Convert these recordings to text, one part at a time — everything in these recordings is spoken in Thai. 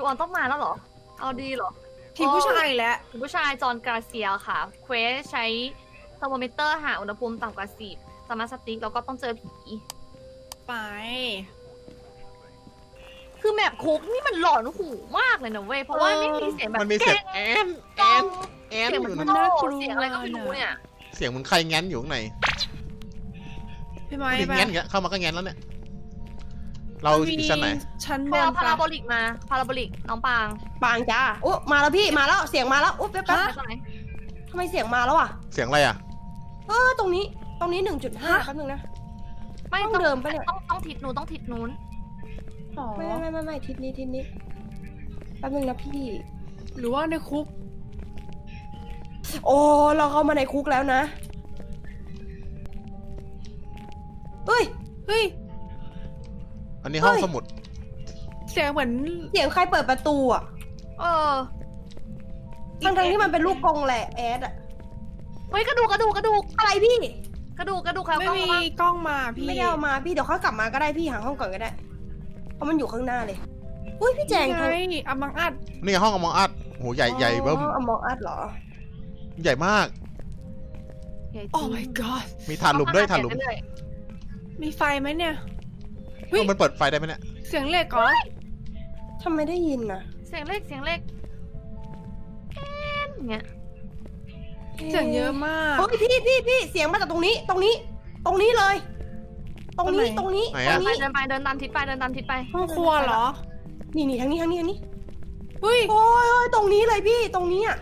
จูออนต้องมาแล้วเหรอ เอาดีเหรอทีมผู้ชายอีกแล้ว คุณผู้ชายจอห์นกราเซียค่ะ เควสใช้เทอร์โมมิเตอร์หาอุณหภูมิต่ำกว่าสิบสมาร์ทสติ๊กแล้วก็ต้องเจอผี ไป คือแมปคุกนี่มันหลอนหูมากเลยนะเว้ย เพราะว่าไม่มีเสียงแบบมันมีเสียงแอนแอแกล้นงแอนเสียงอมันยู่โตนะเสียงอะไรก็ไม่รู้เนี่ย เสียงเหมือนใครแง้นอยู่ข้างในพี่ไม้นี่ไปแง้นอย่างเงี้ยเข้ามาก็แง้นแล้วเนี่ย เรามีอยู่ชั้นไหน ชั้นบไปนเอาพาราโบปะลิกมาพาราโบลิกน้องปางปางจ้าโอ้มาแล้วพี่มาแล้วเสียงมาแล้วอุ๊บแป๊บไปแป๊บตรงไหนทำไมเสียงมาแล้วอะเสียงอะไรอะ เออตรงนี้ตรงนี้หนึ่งจุดห้าแป๊บนึงนะ ไม่ห้องต้องเดิมปะเนี่ย ต้องต้องทิศนู้นต้องทิศนู้นอ๋อไม่ไม่ไม่ไม่ทิศนี้ทิศนี้แป๊บนึงนะพี่ หรือว่าในคุก โอ้เราเข้ามาในคุกแล้วนะเฮ้ยเฮ้ย อันนี้ห้องเฮ้ยสมุด เสียงเหมือน เสียงใครเปิดประตูอะเออทั้งทั้งๆที่มันเป็นลูกกรงแหละแอดอะเฮ้ยกระดูกกระดูกกระดูกอะไรพี่ กระดูกกระดูกใครเอาไม่กล้องมีมากล้องมาพี่ไม่ได้เอามาพี่เดี๋ยวเขากลับมาก็ได้พี่หาห้องก่อนก็ได้เพราะมันอยู่ข้างหน้าเลย อุ้ยพี่แจงไงเธออามังอัดนี่ห้องอมองอัดโหใหญ่ใหญ่เบิ้มอมองอัดเหรอใหญ่มาก ใหญ่จริงโอ้ my god มีถ่านหลุมด้วยถ่านหลุมเรื่อยมีไฟไหมเนี่ย เฮ้เอยอมันเปิดไฟได้ไหมเนี่ยเสียงเหล็กเหรอทำไมได้ยินนะๆเสียงเล็กเสียงเล็กแอนเงี้ยเสียงเยอะมาก เฮ้ยพี่พี่พี่เสียงมาจากตรงนี้ ตรงนี้ ตรงนี้เลย ตรงนี้ตตรรงงไหนนี้ไหนตรอะงไปนี้เดินไปเดินตามทิศไปเดินตามทิศไปห้องครัวเหรอนี่นี่ทางนี้ทางนี้ทางนี้เฮ้ยโอ้ยโอ้ยตรงนี้เลยพี่ตรงนี้อะ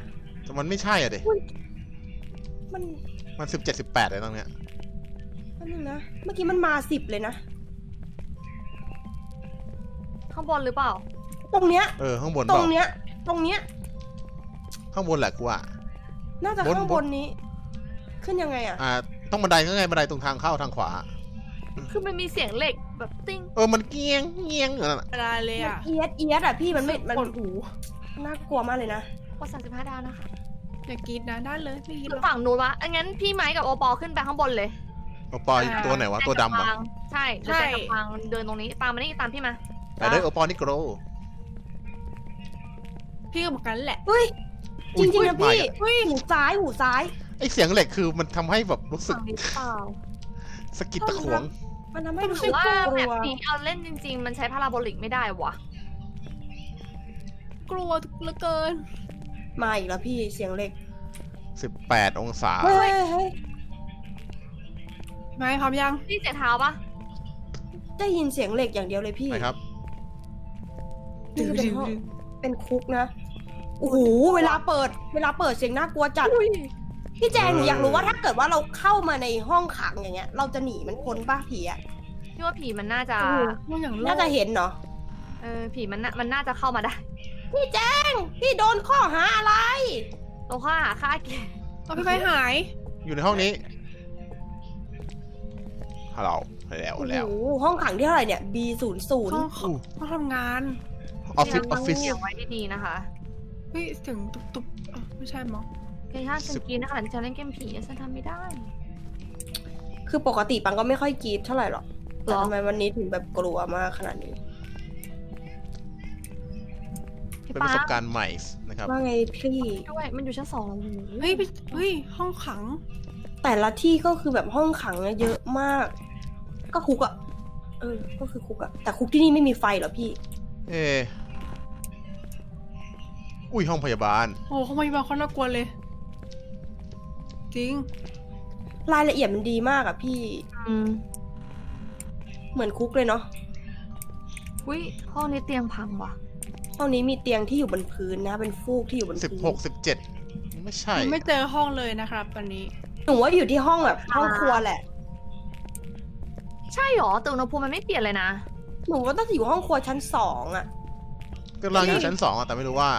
แต่มันไม่ใช่อะดิมันมันสิบเจ็ดสิบแปดเลยตรงเนี้ยแป๊บนึงนะเมื่อกี้มันมาสิบเลยนะ ข้างบนหรือเปล่า ตรงเนี้ย เออข้างบนตเปรล่างเนี้ย ตรงเนี้ย ข้างบนแหละกูอะ น่าจะบนข้างบบนนนี้ ขึ้นยังไงอะอ่าต้องบันไดก็ไงบันไดตรงทางเข้าทางขวา คือมันมีเสียงเหล็กแบบติ้งเออมันเกี้ยงเงี้ยงอยู่นั่นน่ะอะไรเลยมันอะ เอียดเอียดอะพี่มันไม่ มันปวดหู น่ากลัวมากเลยนะ กว่า35 ดาวนะคะอย่ากรีดนะได้เลยไม่กรีดอหรยู่อก ฝั่งนู้นวะอังั้นพี่ไม้กับโอปอขึ้นไปข้างบนเลยโอปอยตัวไหนวะตัวดำแจอะกับปางใช่ เดี๋ยวแจกับปางเดินตรงนี้ปางมานี่ตามพี่มา แต่เด้อโอปอนี่โกรพี่ก็เหมือนกันแหละเฮ้ยจริงๆนะพี่เฮ้ยหูซ้ายหูซ้ายไอเสียงเหล็กคือมันทำให้แบบรู้สึกฝั่งนี้หรือเปล่าสะกิดตะขวง มันทำให้รู้หสึรืกอว่ากแบลับวนี้เอาเล่นจริง ๆ มันใช้พาราโบลิกไม่ได้วะกลัวเหลือเกิน มาอีกแล้วพี่เสียงเหล็ก18 องศา เฮ้ยเฮ้ยไม่พร้อมยัง นี่เสียงเท้าปะได้ยินเสียงเหล็กอย่างเดียวเลยพี่ นะครับ นี่คือเป็นห้องเป็นคุกนะโอ้โหเวลาเปิด เวลาเปิดเสียงน่ากลัวจัดพี่แจงหนูอยากรู้ว่าถ้าเกิดว่าเราเข้ามาในห้องขังอย่างเงี้ย เราจะหนีมันพ้นป้าผีอะพี่ว่าผีมันน่าจะมันอย่างโลน่าจะเห็นเนาะเออผีมันน่ามันน่าจะเข้ามาได้พี่แจงพี่โดนข้อหาอะไรตรงข้อหาฆ่าเกย์เอาพี่ไปหาย อยู่ในห้องนี้ฮัลโหลแล้วโอ้แล้วโหห้องขังที่เท่าไหร่เนี่ย B ศูนย์ศูนย์ห้องขออู้ห้องทำงาน ออฟฟิศออฟฟิศ เสียงไว้ดีๆนะคะเฮ้ยเสียงตุบตุบๆอะไม่ใช่มั้งเกย์ถ้าฉันกินนะคะที่ฉันเล่นเกมผีฉันทำไม่ได้คือปกติปังก็ไม่ค่อยกรีดเท่าไหร่หรอกหรแต่อทำไมวันนี้ถึงแบบกลัวมากขนาดนี้ พี่เป็นปป้าระสบการณ์ใหม่นะครับ ว่าไงพี่ ด้วยมันอยู่ชั้นสองแล้วโอ้โหเฮ้ยพี่เฮ้ยห้องขังแต่ละที่ก็คือแบบห้องขังอะเยอะมาก ก็คุกอะเออ ก็คือคุกอะแต่คุกที่นี่ไม่มีไฟเหรอพี่ เออ อุ้ยห้องพยาบาล โอ้เขาไม่มาคนน่ากลัวเลย จริง รายละเอียดมันดีมากอะพี่ อืมเหมือนคุกเลยเนาะอุ้ยห้องนี้เตียงพังว่ะ ห้องนี้มีเตียงที่อยู่บนพื้นนะ เป็นฟูกที่อยู่บนสิบพื้นหกสิบเจ็ดไม่ใช่ ไม่เจอห้องเลยนะครับ ตอนนี้ หนูว่าอยู่ที่ห้องแบบห้องครัวแหละ ใช่หรอแต่อุณหภูมิมันไม่เปลี่ยนเลยนะ หนูว่าต้องอยู่ห้องครัวชั้นสองอะกำลังอยู่ชั้นสองอะแต่ไม่รู้ว่า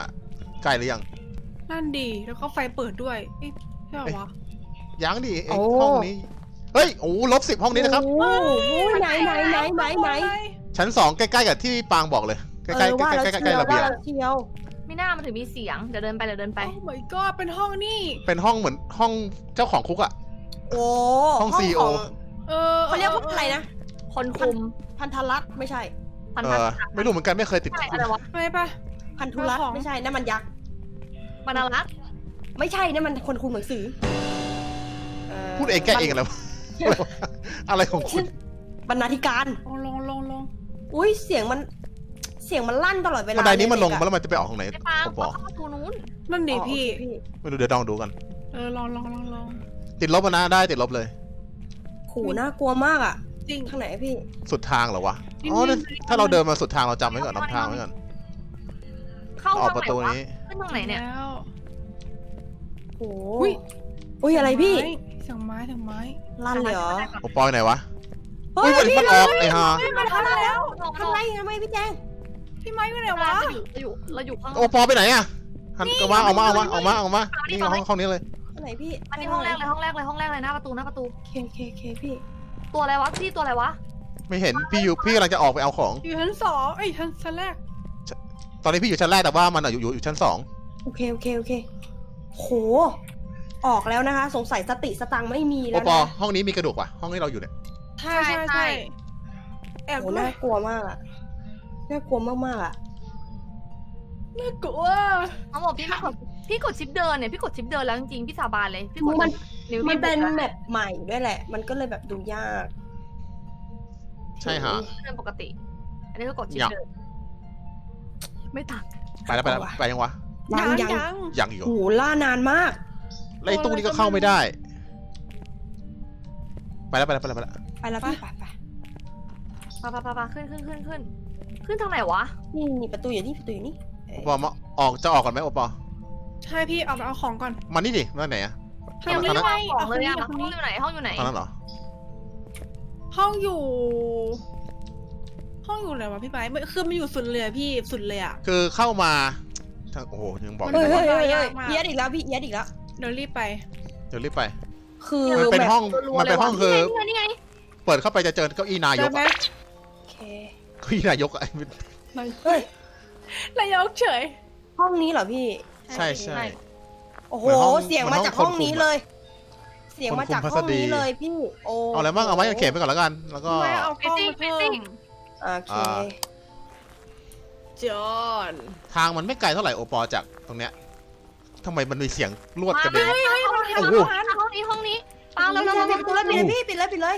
ใกล้หรือยัง นั่นดี แล้วก็ไฟเปิดด้วยเอ๊ะใช่เหรอวะยังดิไอ้ ห้องนี้ เฮ้ย โอ้ลบสิบห้องนี้นะครับ โอ้โหไหนไหนไหนไหนไหนชั้นสองใกล้ๆกับที่ปางบอกเลย ใกล้ๆใกเออว่าล้แล้วๆใกเชีล้ยวๆระเบียว่างแล้วเชียว ไม่น่ามันถึงมีเสียง เดี๋ยวเดินไปเดี๋ยวเดินไป โอ้ my god เป็นห้องนี่เป็นห้องเหมือนห้องเจ้าของคุกอะ โอ้ห้อง CEO ของเออเขาเรียกว่าอะไรนะ คนคุมพันธรัตน์ไม่ใช่ พันเอพันอไม่รู้เหมือนกันไม่เคยติดใช่คุอะไรกวะ ไปปะ พันธุรัตน์เจ้าของ ไม่ใช่นั่นมันยักษ์บรรณารักษ์ไม่ใช่นั่นมันคนคุมหนังสือพูดเองแก้เองอะไรวะอะไรของคุณบรรณาธิการ ลงลงลงลงอุ้ยเสียงมัน เสียงมันลั่นตลอดเวลาบันไดนี้มันลงเยมาแล้วมันจะไปออกทางไหนไอ้ปางผมบอกเข้าประตูนู้นนั่นดิอ๋อพี่โอเคพี่ไม่รู้เดี๋ยวลองดูกัน เออลองลองลองลองติดลบมานะได้ติดลบเลยโหน่ากลัวมากอะจริง ทางไหนอะพี่ สุดทางเหรอวะนี่อ๋อนี่ถ้าเราเดินมาสุดทางเราจำไว้ก่อนนำทางไว้ก่อน เข้าออกทางประไหนตูวะนี้ ขึ้นทางไหนเนี่ยแล้วโหอุ๊ยอุ้ยอะไรพี่ไม้เสียงไม้เสียงไม้ลั่นเลยเหรอโอปอยไหนวะเฮ้อุ้ยยมันพี่มันออกไอ้ห่าเฮ้ยมันทันแล้วทำไรทำไมพี่แจงพี่ไม้ไปไหนเราวะอยู่เราอยู่ข้าง โอปอไปไหนอะหันกลับมาออกมาออกมาออกมาออกมานี่ห้องห้องนี้เลยอันไหนพี่อันนี้ห้องแรกเลยห้องแรกเลยห้องแรกเลยหน้าประตูหน้าประตู เคเคเคพี่ตัวอะไรวะพี่ตัวอะไรวะไม่เห็นพี่อยู่พี่กำลังจะออกไปเอาของ อยู่ชั้นสองเอ้ยชั้นชั้นแรก ตอนนี้พี่อยู่ชั้นแรกแต่ว่ามันอะอยู่อยู่อยู่ชั้นสองโอเคโอเคโอเคโห ออกแล้วนะคะ สงสัยสติสตังค์ไม่มีโอแล้วปอนะห้องนี้มีกระดูกว่ะ ห้องที่เราอยู่เนี่ยใช่ใช่ใช่แอบโหด้วยน่ากลัวมากอะน่ากลัวมากๆอะน่ากลัวเขาบอกพี่ไม่กดพี่กดชิปเดินเนี่ยพี่กดชิปเดินแล้วจริงๆพี่สาบานเลยพี่กดมันนิ้วมันพี่เป็นบุกแมอะปใหม่ด้วยแหละ มันก็เลยแบบดูยาก ใช่ฮะ เดินปกติ อันนี้คือกดชิปยังเดิน ไม่ต่างไปแล้วไปแล้วไปยังวะยังยังยังยังอยู่โหล่านานมากแล้วไอ้ตู้นี้ก็เข้าไม่ได้ ไปแล้วไปแล้วไปแล้วไปแล้วไปแล้วพี่ไปไปปะปะปะปะขึ้นขึ้นขึ้นขึ้นขึ้นทางไหนวะนี่นี่ประตูอยู่นี่ประตูอยู่นี่โอปอมาออกจะออกก่อนไหมโอปอใช่พี่เอาไปเอาของก่อนมานี่ดิมาไหนอะยังทางไม่นั้นได้วางของเลยอะเอาห้คอนงนี้อยู่ไหนห้องอยู่ไหนทางนั้นเหรอห้องอยู่ ห้องอยู่ไหนวะพี่ไม้ไม่คือมันอยู่สุดเลยอะพี่สุดเลยอะคือเข้ามาทางโอ้โหยังบอกมันเฮ้ยไม่เฮ้ได้ยเฮ้ยเฮ้ยยากมากเย็ดอีกแล้วพี่เย็ดอีกแล้ว เดี๋ยวรีบไป เดี๋ยวรีบไป คือมันเป็นแบบห้องรัวๆมันเป็นห้องคือนี่ไงนี่ไงเปิดเข้าไปจะเจอเก้าอี้นายเจกอไหมอะโอเคเก้าอี้นายกอะเฮ้ยนายกเฉย ห้องนี้เหรอพี่ ใช่ใช่โอ้โหเหมือนห้องเสียงมาจากเหมืห้อนองห้องนี้คนคุมอะเลย เสียงมาจากคนคุมพัห้สองดีนี้เลยพี่โอ้เอาอะไรบ้างเอาไม้กางเขนไปก่อนแล้วกัน แล้วก็พี่ไม้เอากฟิล้องซิ่งมาฟิเพิ่ซิ่งม โอเค อ่า จอนทางมันไม่ไกลเท่าไหร่โอปอจากตรงเนี้ยทำไมมันมีเสียงลวดมากระเด็นเฮ้ยเฮ้ยห้องนี้โอ้โหห้องนี้ห้องนี้ปาปิเร็วดเร็วเลยเร็วปิดเลยปิดเลยพี่ปิดเลยปิดเลย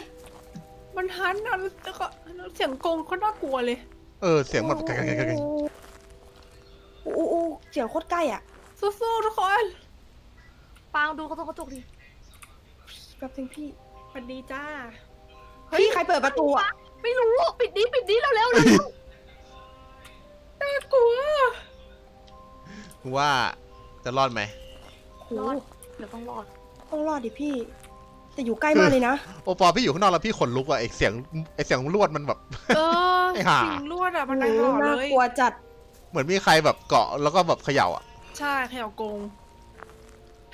มันทันอะแล้วก็เสียงกงเขาน่ากลัวเลย เออ เสียงแบบไกลๆๆๆโอ้โหโอ้โหเสียงโคตรใกล้อะสู้ๆทุกคนปางดูเขาตัวกระจกดิแป๊บนึงพี่ สวัสดีจ้าพี่ใครเปิดประตูอะ ไม่รู้ ปิดดิปิดดิเร็วเร็วเร็วน่ากลัวๆว่าจะรอดไหมโหรอดเดี๋ยวต้องรอด ต้องรอดดิพี่ แต่อยู่ใกล้มากเลยนะ โอปอพี่อยู่ข้างนอกแล้วพี่ขนลุกอะไอเสียงไอเสียงลวดมันแบบ เออไอ้ห่า สิ่งลวดอะมันโอ้ดังโหตลอดน่าเลย กลัวจัด เหมือนมีใครแบบเกาะแล้วก็แบบเขย่าอะใช่เขย่ากง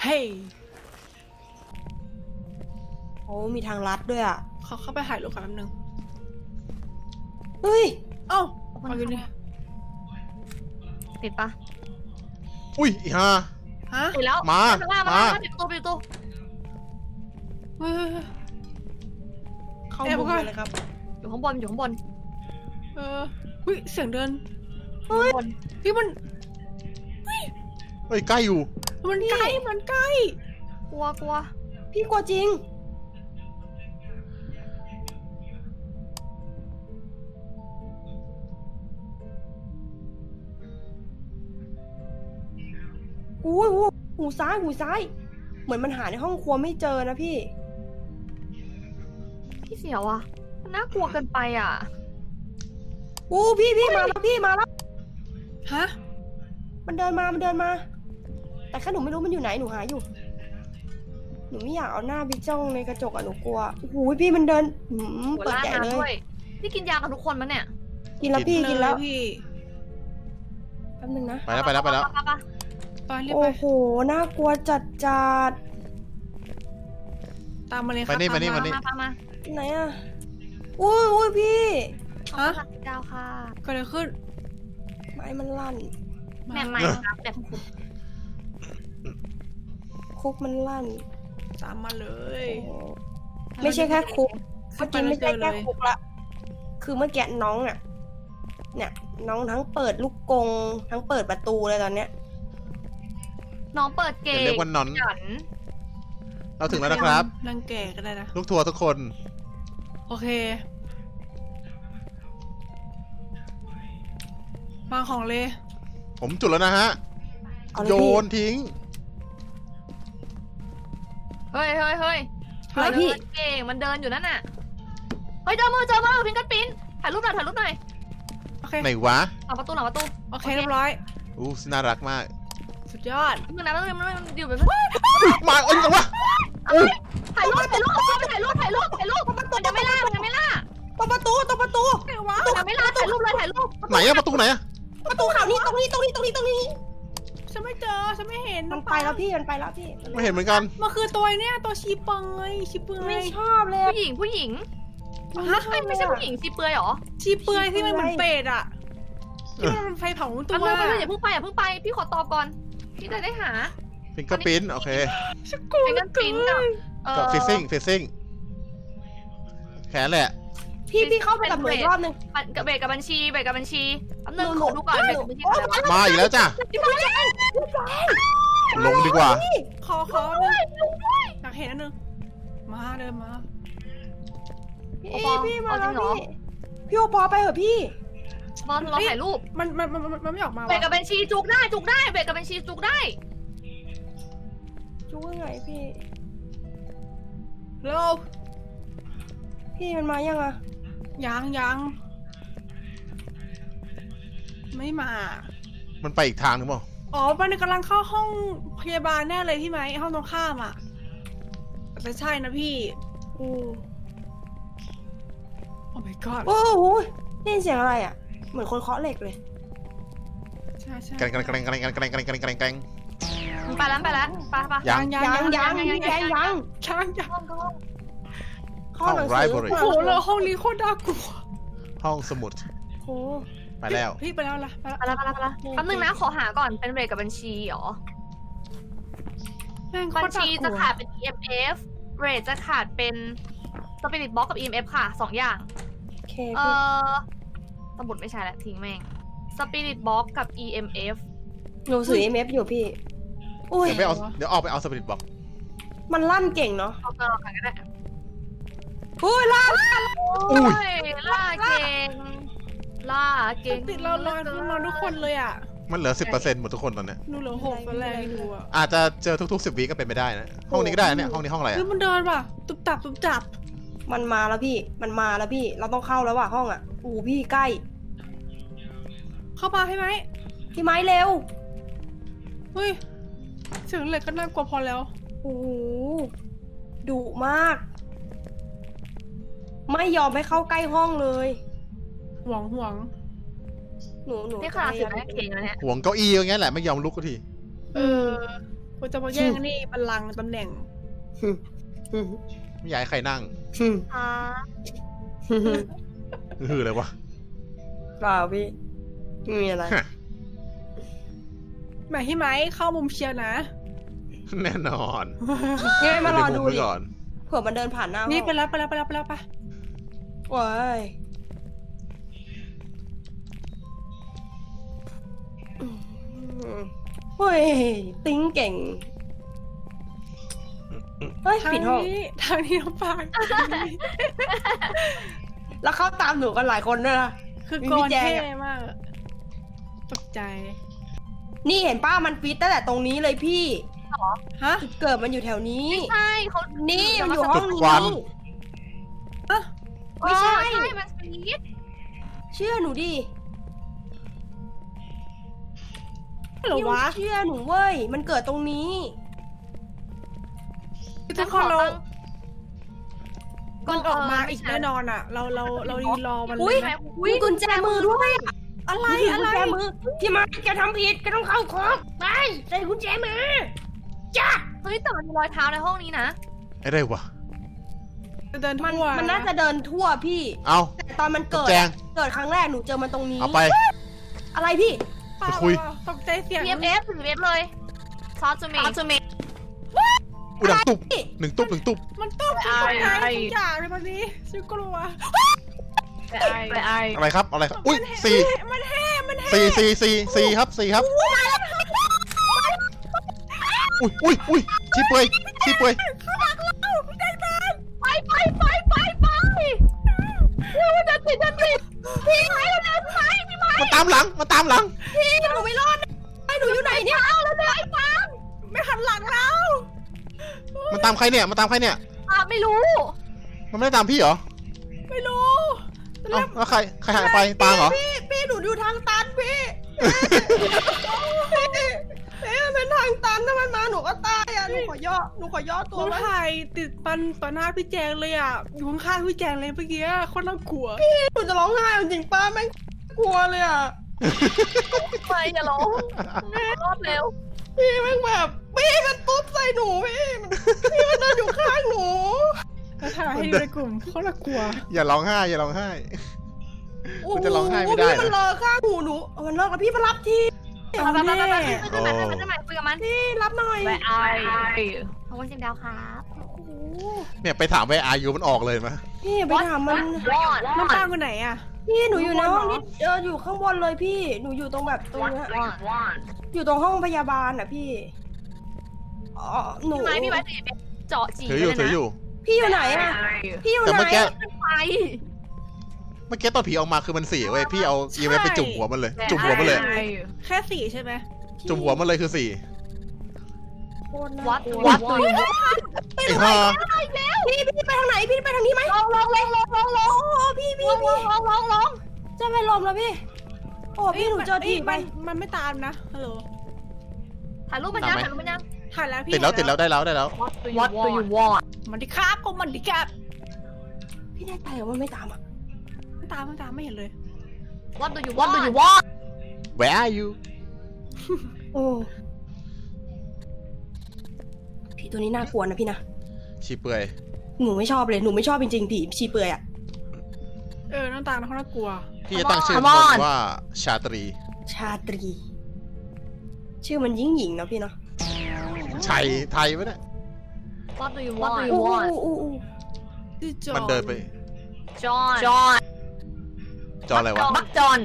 เฮ้ยโอ้มีทางลัดด้วยอะ เขาเข้าไปถ่ายรูปกันแป๊บนึง เฮ้ย เอ้าเอาอยู่นี่ติดปะอุ้ยอีห่า ฮะติดแล้วมาข้างล่างมามามา ปิดประตูปิดประตูเฮ้ยเข้าแอบมุมก่อนเลยครับอยู่ข้างบนอยู่ข้างบนเออหุ้ยเสียงเดินอยู่ข้างบนพี่มันเฮ้ยใกล้อยู่ มันใกล้มันใกล้ กลัวกลัวพี่กลัวจริง อุ้ยอุ้ยหูซ้ายหูซ้าย เหมือนมันหาในห้องครัวไม่เจอนะพี่ พี่เสียวอะมันน่ากลัวเกินไปอะ อู้พี่พี่มาแล้วพี่มาแล้ว ฮะ มันเดินมา มันเดินมา แต่แค่หนูไม่รู้มันอยู่ไหนหนูหาอยู่ หนูไม่อยากเอาหน้าบิ๊กจ้องในกระจกอะหนูกลัวโอ้โหพี่มันเดินหืมหัวเปิดล้านใหญ่น้ำเลด้วย ย พี่กินยากันทุกคนมั้ยเนี่ยกินแล้วพี่กินแล้วพี่แป๊บนึงนะไปแล้วไปแล้วไปแล้ว ปะปะ ไปรีบโอ้ไปโห น่ากลัวจัดจัดตามมาเลยคไปรับนี่ตมานี่มานี่มาปะมาไหนอะอุ้ยอุ้ยพี่เอาฮะค่ะดาวค่ะเก็เลยขึ้นไม้มันลั่น แม่ใหม่ครับแบบคุกคุกมันลั่นตามมาเลยโอ้ไม่ใช่แค่คุกขึ้เมื่นอไปกี้แล้วไม่เจใช่อเลแค่ยคุกละ คือเมื่อกี้น้องอะเนี่ย น้องทั้งเปิดลูกกรงทั้งเปิดประตูเลยตอนเนี้ย น้องเปิดเกอย่ามเรียกว่านอนหยันเราถึงแล้วนะครับ รังแก่ก็ได้นะ ลูกทัวร์ทุกคน โอเค วางของเลย ผมจุดแล้วนะฮะ เอาเลยโยพี่นทิ้ง เฮ้ยเฮ้ยเฮ้ยอะไรพี่ มันเก่งมันเดินอยู่นั่นน่ะ เฮ้ยเจอมือเจอมือพิงกันปิ้นถ่ายรูปหน่อยถ่ายรูปหน่อยโอเค ไหนวะหลังประตูหลังประตู โอเค เรียบร้อย อู้น่ารักมาก สุดยอดมึงนะมันมันมันอยู่แบบมาเอ้ยกันวะถ่ายรูปถ่ายรูปเอาไปถ่ายรูปถ่ายรูปถ่ายรูปมันยังไม่ล่ามันยังไม่ล่าตรงประตูตรงประตูไหนวะมันยังไม่ล่าถ่ายรูปเลยถ่ายรูปไหนอะประตูไหนอะประตูข่าวนี้ตรงนี้ตรงนี้ตรงนี้ตรงนี้ฉันไม่เจอฉันไม่เห็นมันไปแล้วพี่มันไปแล้วพี่ไม่เห็นเหมือนกันมันคือตัวเนี่ยตัวชีเปยชีเปไม่ยชอบเลยอะผู้หญิงผู้หญิงฮะเฮ้ยไม่ใช่ผู้หญิงซีเปลือยเหรอชีเปยที่มันเหมือนเป็ดอะที่มันไฟเผาตัแป๊บวนึงแป๊บนึงอย่าเพิ่งไปอย่าเพิ่งไปพี่ขอตอบก่อน พี่จะได้หา ฟิงเกอร์ปิ้นโอเคฉันกลัวเป็นกันปิ้นกับเอกับอฟิซซิ่งฟิซซิ่งแค่นั้นแหละ พี่พี่เข้าไปกับหนูอีกรอบนึงกับเบรกกับบัญชีเบรกกับบัญชีแป๊บนึงหนูขอดูก่อนเบรกกับบัญชีอะไรวะมาอีกแล้วจ้ะ ลงดีกว่า ขอขอหนึ่งอยากเห็นอันหนึงมาเดินมาพี่พี่มาแล้วพี่พี่โอปอไปเหอะพี่ บอลเราถ่ายรูปมันมันมันมันมันไม่ออกมาเบรกวะกับบัญชีจุกได้จุกได้เบรกกับบัญชีจุกได้จู้ยังไงพี่เร็วพี่มันมายังอะยังยังไม่มา มันไปอีกทางหรือเปล่าอ๋อ มันกำลังเข้าห้องพยาบาลแน่เลยที่ไหมห้องตรงข้ามอะแต่ใช่นะพี่อืมโอ้ my god โอ้โหได้ยินเสียงอะไรอะ เหมือนคนเคาะเหล็กเลยใช่ใช่แกรงแกรงแกรงแกรงแกรงแกรงแกรงแกรงแกรงแกรงไปแล้วไปแล้วไปไปยังยังยังยังยัยังงยังยังยังยังยังห้องห้องเข้าหนังสือ Library โอ้โหเลยห้องนี้โคตรน่ากลัวห้องสมุดโอ้ไปแล้วพี่ไปแล้วล่ะไปแล้วไปแล้วไปแล้วไปแล้วแป๊บนึงนะขอหาก่อนเป็นเบรกกับบัญชีเหรอแม่งโคบัญตรน่าชีกจะลัวขาดเป็น EMF เรทจะขาดเป็น Spirit Box กับ EMF ค่ะสองอย่างโอเคเอ พี่อสมุดไม่ใช่แล้วทิ้งแม่ง Spirit Box กับ EMF หนูสื่อ EMF อยู่พี่ อุ้ย เดี๋ยวไปเอาเดี๋ยวออกไปเอาสปิริตบอกมันลั่นเก่งเนาะเอาเกินกันก็ได้อุ้ยลั่นโอ้ยล่าเก่งล่าเก่งติดเรานอนนอนทุกคนเลยอะ มันเหลือสิบเปอร์เซ็นต์หมดทุกคนตอนเนี้ยหนูเหลือหกตอนแรกให้ดูอะอาจจะเจอทุกๆสิบวิก็เป็นไปได้นะ ห้องนี้ก็ได้นะเนี่ยห้องนี้ห้องอะไรคือะอมันเดินว่ะตุบตับตุบจับ มันมาแล้วพี่ มันมาแล้วพี่ เราต้องเข้าแล้วว่ะห้องอะอู้พี่ใกล้ เข้ามาให้ไหมพี่ไม้เร็วเฮ้ยเสียงเหล็กก็น่ากลัวพอแล้ว โอ้โหดุมาก ไม่ยอมให้เข้าใกล้ห้องเลย หวงหวงหนูหนูนี่ขนาดสิบแม่เก่งแล้วเนี่ยห่วงเก้าอี้อย่างเงี้ยแหละไม่ยอมลุกก็ทีเออควรจะมาแย่งนี่บัลลังก์ตำแหน่งหึหึ ไม่อยากให้ใครนั่งหึอ่าหึหึฮือเลยวะ เปล่าพี่ไม่มีอะไรแหมที่ไหมเข้ามุมเชียวนะ แน่นอนยังไงมารอดูเยวดิมุมไว้ก่อนเผื่อมันเดินผ่านหน้าห้องนี่ไปแล้วไปแล้วไปแล้วไปแล้วไปว้ายอืมเฮ้ย ติ้งเก่ง เฮ้ยทางปิดห้องนี้ทางนี้น้องปางแล้วเขาตามหนูกันหลายคนด้วยนะ คือมีกพี่รแจง เท่อะมากอะตกใจ นี่เห็นป้ามันฟิตตั้งแต่ตรงนี้เลยพี่ฮะ จุดเกิดมันอยู่แถวนี้ ใช่เขานี่นี่มันอยู่ห้องนี้อะไม่ใช่ ใช่มันสปีดเชื่อหนูดิเหรอวะ เชื่อหนูเว้ย มันเกิดตรงนี้ ทุกคนเราก็มันออกมาเอีกแน่นอนอะ เราเราเรารีรอมันอุ๊เลยยนะมีกุญแจมือด้วย อะไรมีกุอะญไรแจมือพี่มาแกทำผิดแกต้องเข้าคุกไปใส่กุญแจมือจ้าเฮ้ยแต่มันมีรอยเท้าในห้องนี้นะ ไอ้ได้วะจะเดินมันทั่วมันน่าจะเดินทั่วพี่ เอาแต่ตอนมันเกิด แจงเกิดครั้งแรกหนูเจอมันตรงนี้ เอาไป อะไรพี่เปล่าไปคุย ตกใจเสียง EMF ถึง EMF เลยซอสจูเมซอสจูเม อุยดังตุบหนึ่งตุบหนึ่งตุบมันต้องไอ้ทำอะไรไอ้ทุกอย่างเลยวันนี้ฉันกลัว Where are you Where are you อะไรครับอะไรครับอุ้ยสี่มันแห่มันแห่สี่สี่สี่สี่ครับสี่ครับอุ้ยอุ้ยอุ้ยชี้เปยชี้เปยข้างหลังเราพี่แจงตามไปไปไปไปไปเร็วเดินติดเดินติดพี่ไหมเร็วเร็วพี่ไหมพี่ไหมมันตามหลังมันตามหลังพี่หนูไม่รอดไอ้หนูอยู่ไหนเนี่ยเอาแล้วเดินตามไม่หันหลังเรา มันตามใครเนี่ย มันตามใครเนี่ย อะไม่รู้ มันไม่ได้ตามพี่เหรอไม่รู้เอ้าแล้วใคร ใครหายไปปางเหรอ พี่พี่หนูอยู่ทางตันพี่พี่พี่มันเป็นทางตันถ้ามันมาหนูก็ตายอะหนูขอย่อหนูขอย่อตัวเราไว้ถ่ายติดปันต่อหน้าพี่แจงเลยอะ อยู่ข้างๆพี่แจงเลยเมื่อกี้อะโคนน่ากลัว หนูจะร้องไห้จริงๆป้าแม่งกลัวเลยอะ ไปอย่าร้องรอบเร็ว พี่แม่งแบบพี่มันตุ๊บใส่หนูพี่มันพี่มันเดินอยู่ข้างหนูแล้วถ่ายให้ดูในกลุ่มโคนน่ากลัวอย่าร้องไห้อย่าร้องไห้มันจะร้องไห้ไม่ได้โอ้โพี่มันนะเลอข้างหูหนูเอามันเลิกแล้วพี่มารับทีเอาไปไปไปไปแน่ไปไปไปไปไปคุยกับมันพี่รับหน่อย Where are you ขอบคุณจิมดาวครับโอ้โหเนี่ยไปถามไปอายุมันออกเลยมะพี่อย่าไปถามมัน What น้องปางคนไหนอะ พี่หนูอยู่ในห้องข้างบนเหรอนี้เอออยู่ข้างบนเลยพี่ หนูอยู่ตรงแบบตรงเนี้ย What What อยู่ตรงห้องพยาบาลอะพี่อ๋อหนูพี่ไม้พี่ไม้ถือเจาะจีถืออยู่ถืออยู่ พี่อยู่ไหนอะพี่อยู่แต่ไหนเมื่อกี้อะไปเมื่อกี้ตอนผีออกมาคือมันสี่เว้ยพี่เอาใช่อีเวนไปจุ่มหัวมันเลย จุ่มหัวมันเลย แค่สี่ใช่ไหมจุ่มหัวมันเลยคือสี่โค ตรน่า What กลัว What do you ไอ้ห่าพี่พี่ไปทางไหนพี่ไปทางนี้ไหมลองลองลองลองลองลองโอ้พี่พี่ลองพี่ลองลองลองจะไปลมแล้วพี่ โอ้พี่หนูเจอทีไปมันมันไม่ตามนะ ฮัลโหล ถ่ายรูปมันยังถ่ายรูปมันยังถ่ายแล้วพี่ติดแล้วติดแล้วได้แล้วได้แล้ว What do you want มันดิครับก็มันดิครับพี่แน่ใจเหรอว่าไม่ตามอะไม่ตามไม่ตามไม่เห็นเลย What do you want What do you want Where are you โอ้ ผีตัวนี้น่ากลัวนะพี่นะชีเปื่อยหนูไม่ชอบเลยหนูไม่ชอบจริงๆผีชีเปลือยอะ เออน้องตาลเขาน่ากลัว พี่จะตั้งชื่อ Come มั on นว่าชาตรี ชาตรี ชื่อมันยิ่งหญิงนะพี่เนาะชัยไทยปะเนี่ย What do you want What do อู้ you want อู้อู้อู้ชื่อจอมันเดินไป John John จออะไรวะ บักจอน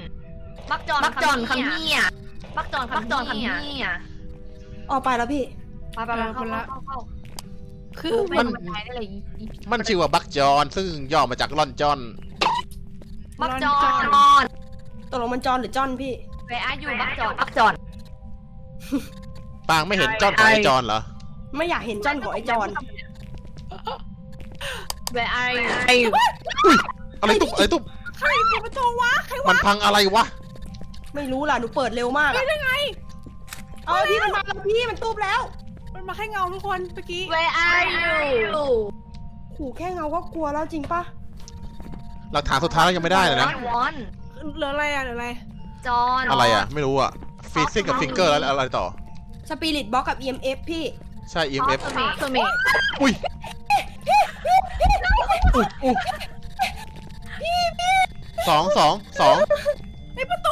บักจอนบักจอนคำเฮียบักจอนบักจอนคำเฮียออกไปแล้วพี่ ไปไปไปเข้าเข้าเข้าคือดูมัมันนได้เลยมันชื่อว่าบักจอนซึ่งย่อมาจากลอนจอนบักจอนตกลงมันจอนหรือจอนพี่เวอาอยู่บักจอนบักจอนปางไม่เห็นจอนของไอจอนเหรอไม่อยากเห็นจอนของไอจอนเวอาอะไรตุ๊บอะไรตุ๊บใครเปิดประตูวะใครมัวะนพังอะไรวะไม่รู้ล่ะหนูเปิดเร็วมากอะได้ไงเออพี่มันมาแล้วพี่มันตูบแล้ว มันมาแค่เงาทุกคนเมื่อกี้เวอาอยู่ขู่แค่เงาก็กลัวแล้วจริงปะหลักฐานสุดท้ายเรายังไม่ได้เลยนะ วอนเหลืออะไรอะเหลืออะไร จอนอะไรอะ ไม่รู้อะฟีซิ่งกับฟิงเกอร์แล้วอะไรต่อ สปิริตบ็อกกับ EMF พี่ใช่ EMF สมิสมิอุ้ยอุ้ยอุ้ยสองสองสองไอประตู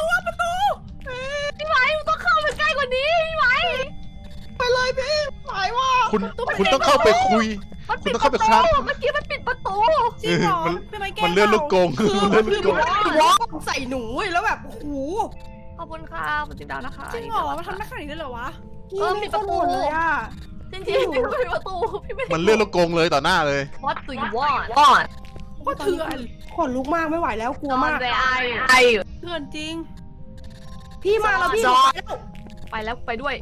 คุณคุณต้องเข้าไปคุย มันคุณปิดต้องปเข้าระไปตูครับเมื่อกี้มันปิดประตูจริงเหรอมันเป็นไม้แก้วมันเลื่อนลูกกงคือมันมันเลื่อนลูคืกอกงวอใส่หนูเว้ยแล้วแบบโอ้โหขอบคุณค่ะคุณจิมดาวนะคะจริงเหรอมันทำได้ขนาดนี้เลยเหรอวะพี่เออไม่ปิดประตู โคตรโหดเลยอะจริงๆพี่ปิดประตูพี่ไม่มันเลื่อนลูกกงเลยต่อหน้าเลย What do you want want ก็เถื่อนขนลุกมากไม่ไหวแล้วกลัวมาก Where are you are you เถื่อนจริง พี่มาแล้วพี่จอดไปแล้วไปแล้วไปด้วย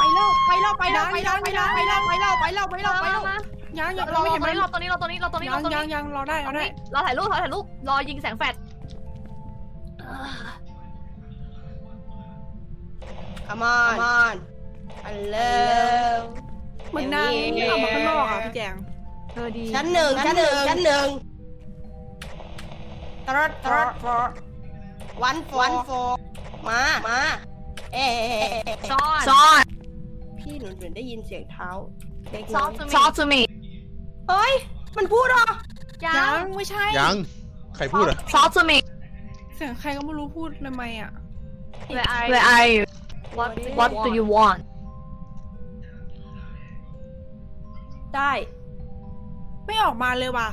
ไปแล้วไปแล้วไปแล้วไปแล้วไปแล้วไปแล้วไปแล้วไปแล้วไปแล้วไปแล้วมายังยังเราเราไม่ไม่เห็เห็นนไหไหมมเราตัวนี้เราตัวนี้เราตัวนี้ยัเรางตัวยันี้งยังรอได้รอได้เราถ่ายรูปเราถ่ายรูปรอยิงแสงแฟลช Come on Come on Hello เหมือนนางที่ออกมาข้างนอกอะพี่แจงเออดีชั้นหนึ่งชั้นหนึ่งชั้นหนึ่งตรดตรดฟอวันฟวันฟอมา มา เอ๊ะซอนซอน พี่หนูเหมือนได้ยินเสียงเท้าเล็กซน้ออนยซอนทูมีเฮ้ย มันพูดเหรอยัยังงไม่ใช่ยังใครพูดอะซอนทูมีเสียงใครก็ไม่รู้พูดทำไมอะ Where are you Where are you What What do you want ได้ ไม่ออกมาเลยว่ะ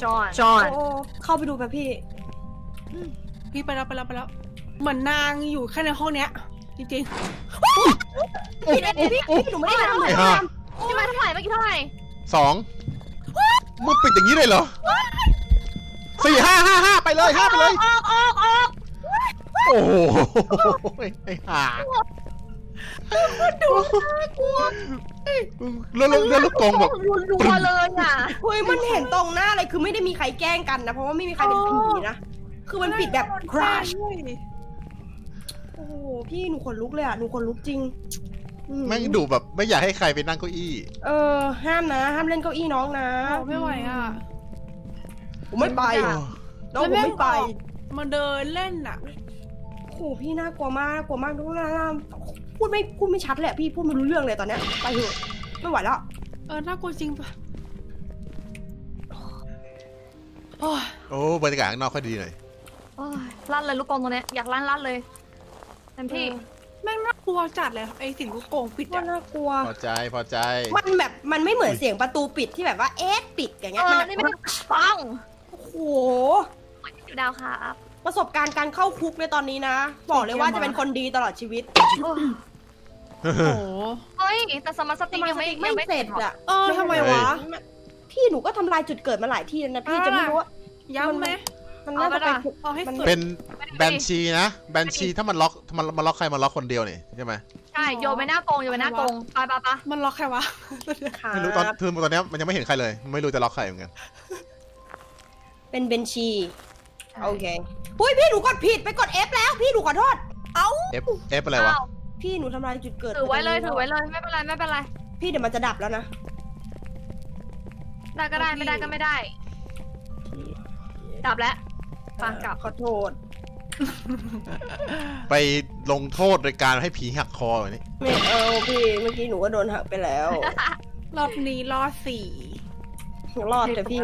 John John โอ้เข้าไปดูแบบพี่ พี่ไปแล้วไปแล้วไปแล้ว เหมือนนางอยู่แค่ในห้องเนี้ย จริงพี่พี่พี่หนูไม่ได้ทำหนูไม่ได้ทำพี่มาเท่าไหร่เมื่อกี้เท่าไหร่สองมึงปิดอย่างนี้เลยเหรอสี่ห้าห้าห้าไปเลยห้าไปเลย ออกออกออกโอ้โหไอ้ห่าเรื่องเรื่องเรื่องลูกกงแบบรัวๆเลยอะเฮ้ยมันเห็นตรงหน้าเลยคือไม่ได้มีใครแกล้งกันนะ เพราะว่าไม่มีใครเป็นผีนะ คือมันปิดแบบๆ crash ด้วย โอ้โหพี่หนูขนลุกเลยอะหนูขนลุกจริงอืแม่งดูแบบไม่อยากให้ใครไปนั่งเก้าอี้ เออ ห้ามนะห้ามเล่นเก้าอี้น้องนะโอ้ไม่ไหวอะ ผมไม่ไปน้องผมไม่ไป มาเดินเล่นอะ โอ้โหพี่น่ากลัวมากน่ากลัวมากดูนะพูดไม่พูดไม่ชัดเลยอะพี่พูดไม่รู้เรื่องเลยตอนเนี้ยไปเถอะไม่ไหวแล้วเออน่ากลัวจริงปะโอ้ยโอ้บรรยากาศข้างนอกค่อยดีหน่อยโอ้ยลั่นเลยลูกกรงตรงเนี้ยอยากลั่นลั่นเลย เต็มที่ แม่งน่ากลัวจัดเลยไอ้สิ่งลูกโป่งปิดว่าอะน่ากลัว พอใจพอใจ มันแบบมันไม่เหมือนเสียงประตูปิดที่แบบว่าเอ๊ะปิดอย่างเอเงี้ยอมันนี่ไม่ได้ปังโอ้โห อยู่ดาวครับประสบการณ์การเข้าคุกในตอนนี้นะ บอกเลยว่าจะเป็นคนดีตลอดชีวิตโอ้ยโอ้โห เฮ้ย แต่สมาร์ทสติ๊กยังไม่ไม่ยังไม่เสร็จอะเออทำไมวะ พี่หนูก็ทำลายจุดเกิดมาหลายที่แล้วนะพี่อ่าจะไม่รู้ว่า ย้ำไหม มันน่าจะเป็นเอาให้สุด เป็นแบนชีนะ แบนชีถ้ามันล็อกมันมันล็อกใครมันล็อกคนเดียวนี่ใช่ไหมใช่โยนไปหน้ากรงโยนไปหน้ากรงไปไปไปมันล็อกใครวะค่ะไม่รู้ตอนคือตอนเนี้ยมันยังไม่เห็นใครเลย ไม่รู้จะล็อกใครเหมือนกันเป็นเบนชีโอเคอุ้ยพี่หนูกดผิดไปกด F แล้วพี่หนูขอโทษ F F อะไรวะอ้าวพี่หนูทำลายจุดเกิดถือไว้เลยปตถืรงอนี้ไว้เลยไม่เป็นไรไม่เป็นไรพี่เดี๋ยวมันจะดับแล้วนะได้ก็ได้ไม่ได้ก็ไม่ได้กลับแล้ว ไปกลับขอโทษไปลงโทษโดยการให้ผีหักคอแบบนี้ไม่เอาพี่เมื่อกี้หนูก็โดนหักไปแล้วรอบนี้รอดสี่รอดแต่พี่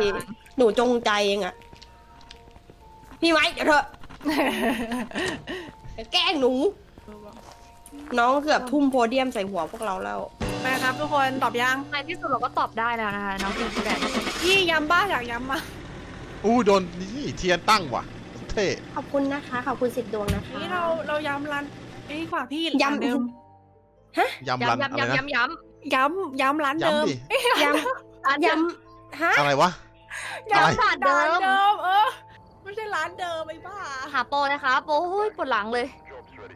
หนูจงใจเองอะพี่ไว้เดี๋ยวเถอะอย่าแกล้งหนู น้องเกือบทุ่มโพเดียมใส่หัวพวกเราแล้วไปครับทุกคนตอบยังในที่สุดเราก็ตอบได้แล้วนะคะน้องพิมพ์แดนพี่ย้ำบ้าอยากย้ำมา อู้โดนนี่เทียนตั้งว่ะ เท่ขอบคุณนะคะ ขอบคุณสิบดวงนะคะ นี่เราเราย้ำร้านนี่ดีกว่าพี่ย้ำ ร้านเดิมยำรันย้ำอะไรย้ำนะย้ำย้ำย้ำย้ำร้านเดิม ย้ำดิ ย้ร้านำย้ย้ำฮะอะไรวะำย้ำร้านเดิร้านมเดิมเออไม่ใช่ร้านเดิมไอ้บ้าหาโปรนะคะ โปรโอ้ยปวดหลังเลย